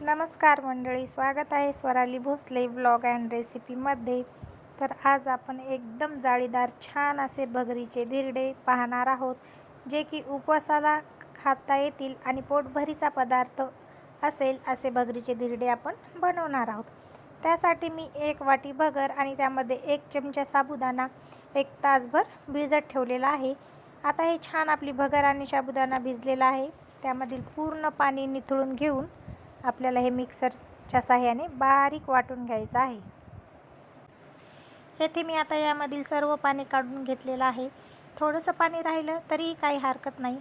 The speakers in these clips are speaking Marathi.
नमस्कार मंडळी स्वागत आहे स्वराली भोसले ब्लॉग अँड रेसिपीमध्ये तर आज आपण एकदम जाळीदार छान असे भगरीचे धिरडे पाहणार आहोत जे की उपवासाला खाता येतील आणि पोटभरीचा पदार्थ असेल असे भगरीचे धिरडे आपण बनवणार आहोत. त्यासाठी मी एक वाटी भगर आणि त्यामध्ये एक चमचा साबुदाणा एक तासभर भिजत ठेवलेला आहे. आता हे छान आपली भगर आणि साबुदाणा भिजलेला आहे. त्यामधील पूर्ण पाणी निथळून घेऊन आपल्याला हे मिक्सरच्या साह्याने बारीक वाटून घ्यायचं आहे. येथे मी आता यामधील सर्व पाणी काढून घेतलेलं आहे. थोडंसं पाणी राहिलं तरीही काही हरकत नाही.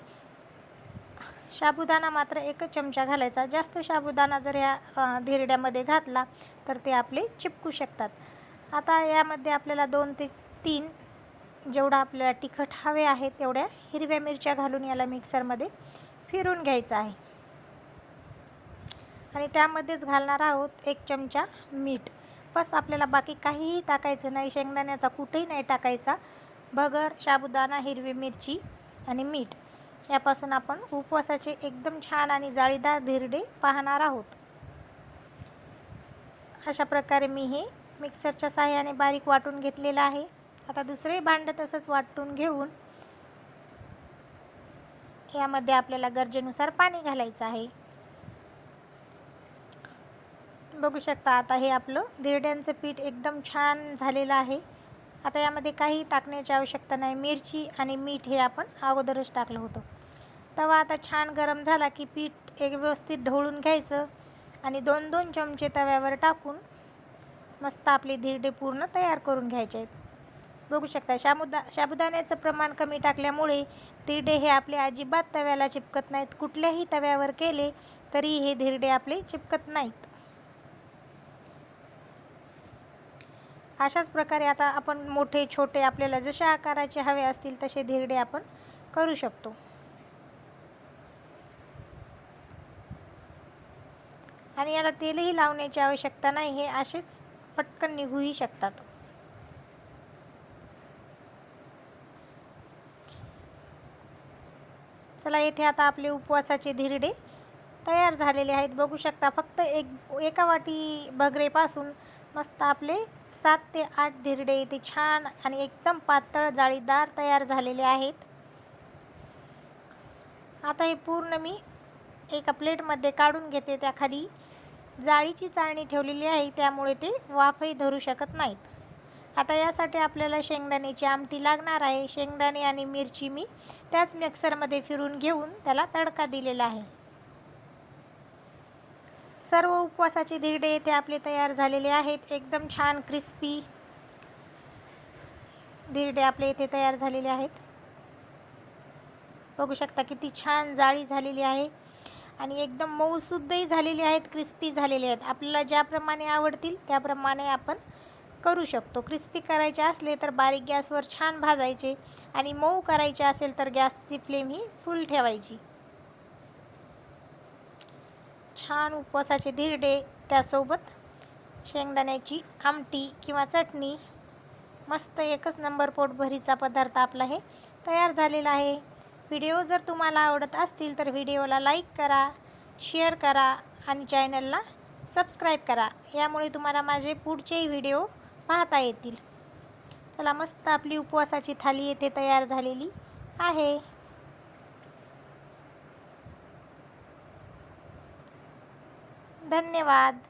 साबुदाणा मात्र एकच चमचा घालायचा. जास्त साबुदाणा जर या धिरड्यामध्ये घातला तर ते आपले चिपकू शकतात. आता यामध्ये आपल्याला दोन ते तीन जेवढा आपल्याला तिखट हवे आहे तेवढ्या हिरव्या मिरच्या घालून याला मिक्सरमध्ये फिरून घ्यायचं आहे. आणि त्यामध्येच घालणार आहोत एक चमचा मीठ. बस आपल्याला बाकी काहीही टाकायचं नाही. शेंगदाण्याचा कुठेही नाही टाकायचा. भगर साबुदाणा हिरवी मिरची आणि मीठ. यापासून आपण उपवासाचे एकदम छान आणि जाळीदार धिरडे पाहणार आहोत. अशा प्रकारे मी हे मिक्सरच्या साह्याने बारीक वाटून घेतलेलं आहे. आता दुसरे भांडं तसंच वाटून घेऊन यामध्ये आपल्याला गरजेनुसार पाणी घालायचं आहे. बघू शकता. आता हे आपलं धिरड्यांचं पीठ एकदम छान झालेलं आहे. आता यामध्ये काही टाकण्याची आवश्यकता नाही. मिरची आणि मीठ हे आपण अगोदरच टाकलं होतं. तवा आता छान गरम झाला की पीठ एक व्यवस्थित ढवळून घ्यायचं आणि दोन दोन चमचे तव्यावर टाकून मस्त आपले धिरडे पूर्ण तयार करून घ्यायचे आहेत. बघू शकता शाबुदा साबुदाण्याचं प्रमाण कमी टाकल्यामुळे धिरडे हे आपले अजिबात तव्याला चिपकत नाहीत. कुठल्याही तव्यावर केले तरी हे धिरडे आपले चिपकत नाहीत. अशाच प्रकारे आता आपण मोठे छोटे आपल्याला जशा आकाराचे हवे असतील तसे धिरडे आपण करू शकतो. आणि याला तेलही लावण्याची आवश्यकता नाही हे असेच पटकन निघूही शकतात. चला येथे आता आपले उपवासाचे धिरडे तयार झालेले आहेत. बघू शकता फक्त एक एका वाटी भगरेपासून मस्त आपले सात ते आठ धिरडे इथे छान आणि एकदम पातळ जाळीदार तयार झालेले आहेत. आता हे पूर्ण मी एका प्लेटमध्ये काढून घेते त्याखाली जाळीची चाळणी ठेवलेली आहे त्यामुळे ते वाफही धरू शकत नाहीत. आता यासाठी आपल्याला शेंगदाण्याची आमटी लागणार आहे. शेंगदाणे आणि मिरची मी त्याच मिक्सरमध्ये फिरून घेऊन त्याला तडका दिलेला आहे. सर्व उपवासाचे धिरडे येथे आपले तयार झालेले आहेत. एकदम छान क्रिस्पी धिरडे आपले इथे तयार झालेले आहेत. बघू शकता किती छान जाळी झालेली आहे आणि एकदम मऊसुद्धही झालेली आहेत क्रिस्पी झालेले आहेत. आपल्याला ज्याप्रमाणे आवडतील त्याप्रमाणे आपण करू शकतो. क्रिस्पी करायचे असले तर बारीक गॅसवर छान भाजायचे आणि मऊ करायचे असेल तर गॅसची फ्लेम ही फुल ठेवायची. छान उपवासाचे धिरडे त्यासोबत शेंगदाण्याची आमटी किंवा चटणी. मस्त एकच नंबर पोटभरीचा पदार्थ आपला हे तयार झालेला आहे. व्हिडिओ जर तुम्हाला आवडत असतील तर व्हिडिओला लाईक करा शेअर करा आणि चॅनलला सबस्क्राईब करा. यामुळे तुम्हाला माझे पुढचेही व्हिडिओ पाहता येतील. चला मस्त आपली उपवासाची थाली येथे तयार झालेली आहे. धन्यवाद.